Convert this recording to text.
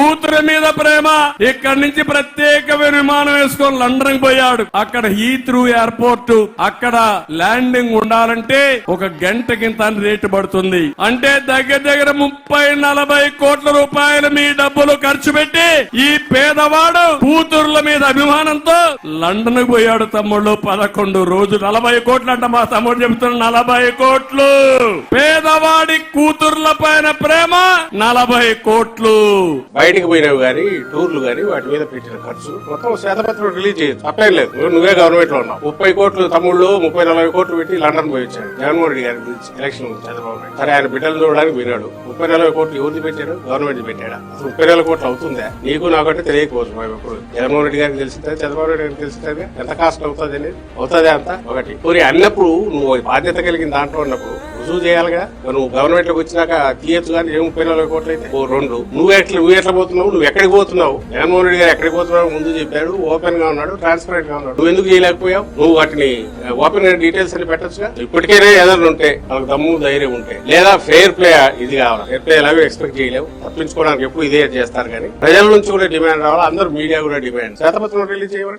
కూతురు మీద ప్రేమ. ఇక్కడి నుంచి ప్రత్యేక విమానం వేసుకొని లండన్ పోయాడు. అక్కడ హీత్రూ ఎయిర్పోర్ట్. అక్కడ ల్యాండింగ్ ఉండాలంటే ఒక గంటకింత అని రేటు పడుతుంది. అంటే దగ్గర దగ్గర ముప్పై నలభై కోట్ల రూపాయలు మీ డబ్బులు ఖర్చు పెట్టి ఈ పేదవాడు కూతుర్ల మీద అభిమానంతో లండన్ పోయాడు తమ్ముళ్ళు. పదకొండు రోజు నలభై కోట్లు అంట మా తమ్ముడు చెబుతున్న నలభై కోట్లు. పేదవాడి కూతుర్ల పైన ప్రేమ నలభై కోట్లు. బయటికి పోయినవి కానీ టూర్లు కానీ వాటి మీద పెట్టిన ఖర్చు మొత్తం శ్వేతపత్రం రిలీజ్ చేయొచ్చు. తప్పేం లేదు. నువ్వు- నువ్వే గవర్నమెంట్లో ఉన్నావు. ముప్పై కోట్లు తమ్ముళ్ళు ముప్పై నలభై కోట్లు పెట్టి లండన్ పోయి వచ్చాడు జగన్మోహన్ రెడ్డి గారి గురించి ఎలక్షన్ చంద్రబాబు నాయుడు. సరే ఆయన బిడ్డలు చూడడానికి పోయినాడు. ముప్పై నలభై కోట్లు ఎవరిది పెట్టాడు? గవర్నమెంట్ పెట్టాడా? అసలు ముప్పై నలభై కోట్లు అవుతుందా? నీకు నాకంటే తెలియకపోవచ్చు మేము ఎప్పుడు జగన్మోహన్ రెడ్డి గారికి తెలిసిందా చంద్రబాబు నాయుడు గారికి తెలిసిందా. ఎంత కాస్ట్ అవుతుంది అనేది? అవుతుందా అంత? ఒకటి. మరి అన్నప్పుడు నువ్వు బాధ్యత కలిగిన దాంట్లో ఉన్నప్పుడు రుజువు చేయాలిగా? నువ్వు గవర్నమెంట్లోకి వచ్చినాక తీయచ్చు కానీ ఏ ముప్పై నలభై కోట్లు అయితే? ఓ రెండు. నువ్వు ఎట్లా నువ్వు ఎట్లా పోతున్నావు? నువ్వు ఎక్కడికి పోతున్నావు? జగన్మోహన్ రెడ్డి గారు ఎక్కడికి పోతున్నావు ముందు చెప్పాడు. ఓపెన్గా ఉన్నాడు ట్రాన్స్పరెంట్గా ఉన్నాడు. నువ్వు ఎందుకు చేయలేకపోయావు? నువ్వు వాటిని ఓపెన్గా డీటెయిల్స్ అని పెట్టచ్చుగా? ఇప్పటికైనా ఏదైనా ఉంటే వాళ్ళకి దమ్ము ధైర్యం ఉంటే. లేదా ఫెయిర్ ప్లే ఇది కావాలి. ఫెయిర్ ప్లే ఎలాగో ఎక్స్పెక్ట్ చేయలేవు. తప్పించుకోవడానికి ఎప్పుడు ఇదే చేస్తారు కానీ ప్రజల నుంచి కూడా డిమాండ్ రావాలి. అందరూ మీడియా కూడా డిమాండ్ శాతపత్రం రిలీజ్ చేయాలి